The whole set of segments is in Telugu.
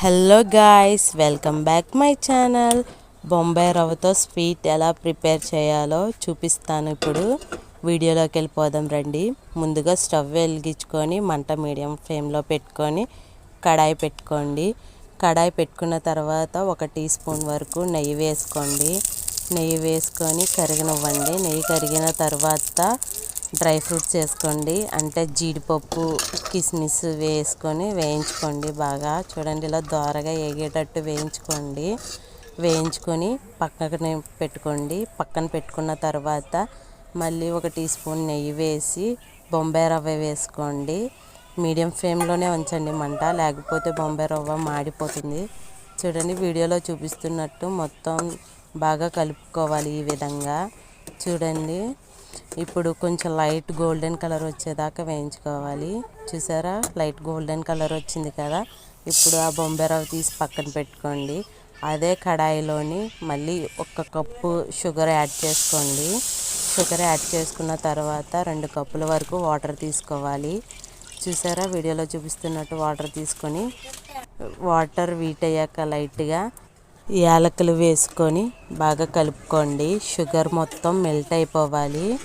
Hello guys welcome back my channel Bombay రవ్వతో స్వీట్ ఎలా ప్రిపేర్ చేయాలో చూపిస్తాను ఇప్పుడు. వీడియోలోకి వెళ్ళిపోదాం రండి. ముందుగా స్టవ్ వెలిగించుకొని మంట మీడియం ఫ్లేమ్లో పెట్టుకొని కడాయి పెట్టుకోండి. కడాయి పెట్టుకున్న తర్వాత ఒక టీ స్పూన్ వరకు నెయ్యి వేసుకోండి. నెయ్యి వేసుకొని కరిగినవ్వండి. నెయ్యి కరిగిన తర్వాత డ్రై ఫ్రూట్స్ వేసుకోండి. అంటే జీడిపప్పు కిస్మిస్ వేసుకొని వేయించుకోండి బాగా. చూడండి ఇలా దోరగా వేగేటట్టు వేయించుకోండి. వేయించుకొని పక్కన పెట్టుకోండి. పక్కన పెట్టుకున్న తర్వాత మళ్ళీ ఒక టీ స్పూన్ నెయ్యి వేసి బొంబాయి రవ్వ వేసుకోండి. మీడియం ఫ్లేమ్లోనే ఉంచండి మంట. లేకపోతే బొంబాయి రవ్వ మాడిపోతుంది. చూడండి వీడియోలో చూపిస్తున్నట్టు మొత్తం బాగా కలుపుకోవాలి ఈ విధంగా. చూడండి. ఇప్పుడు కొంచెం లైట్ గోల్డెన్ కలర్ వచ్చేదాకా వేయించుకోవాలి. చూసారా? లైట్ గోల్డెన్ కలర్ వచ్చింది కదా? ఇప్పుడు ఆ బొంబెరవ తీసి పక్కన పెట్టుకోండి. అదే కడాయిలోని మళ్ళీ ఒక కప్పు షుగర్ యాడ్ చేసుకోండి. షుగర్ యాడ్ చేసుకున్న తర్వాత రెండు కప్పుల వరకు వాటర్ తీసుకోవాలి. చూసారా? వీడియోలో చూపిస్తున్నట్టు వాటర్ తీసుకొని వాటర్ వీట్ అయ్యాక లైట్గా యాలకులు వేసుకొని బాగా కలుపుకోండి. షుగర్ మొత్తం మెల్ట్ అయిపోవాలి.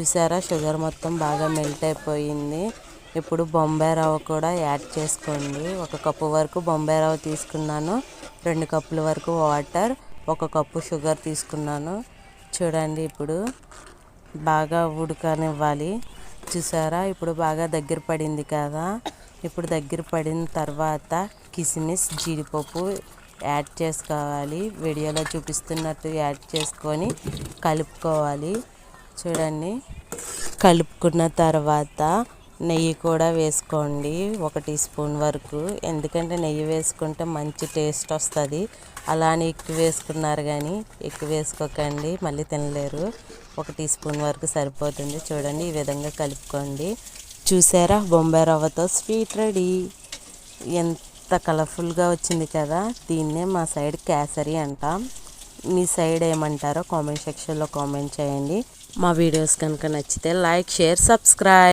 చూసారా? షుగర్ మొత్తం బాగా మెల్ట్ అయిపోయింది. ఇప్పుడు బొంబాయి రవ్వ కూడా యాడ్ చేసుకోండి. ఒక కప్పు వరకు బొంబాయి రవ్వ తీసుకున్నాను. రెండు కప్పుల వరకు వాటర్ ఒక కప్పు షుగర్ తీసుకున్నాను. చూడండి ఇప్పుడు బాగా ఉడకనివ్వాలి. చూసారా? ఇప్పుడు బాగా దగ్గర పడింది కదా? ఇప్పుడు దగ్గర పడిన తర్వాత కిస్మిస్ జీడిపప్పు యాడ్ చేసుకోవాలి. వీడియోలో చూపిస్తున్నట్టు యాడ్ చేసుకొని కలుపుకోవాలి. చూడండి. కలుపుకున్న తర్వాత నెయ్యి కూడా వేసుకోండి. ఒక టీ స్పూన్ వరకు. ఎందుకంటే నెయ్యి వేసుకుంటే మంచి టేస్ట్ వస్తుంది. అలానే ఎక్కువ వేసుకున్నారు కానీ ఎక్కువ వేసుకోకండి. మళ్ళీ తినలేరు. ఒక టీ స్పూన్ వరకు సరిపోతుంది. చూడండి ఈ విధంగా కలుపుకోండి. చూసారా? బొంబాయి రవ్వతో స్వీట్ రెడీ. ఎంత కలర్ఫుల్గా వచ్చింది కదా. దీన్నే మా సైడ్ కేసరి అంటాం. మీ సైడ్ ఏమంటారో కామెంట్ సెక్షన్లో కామెంట్ చేయండి. మా వీడియోస్ కనుక నచ్చితే లైక్ షేర్ సబ్స్క్రైబ్.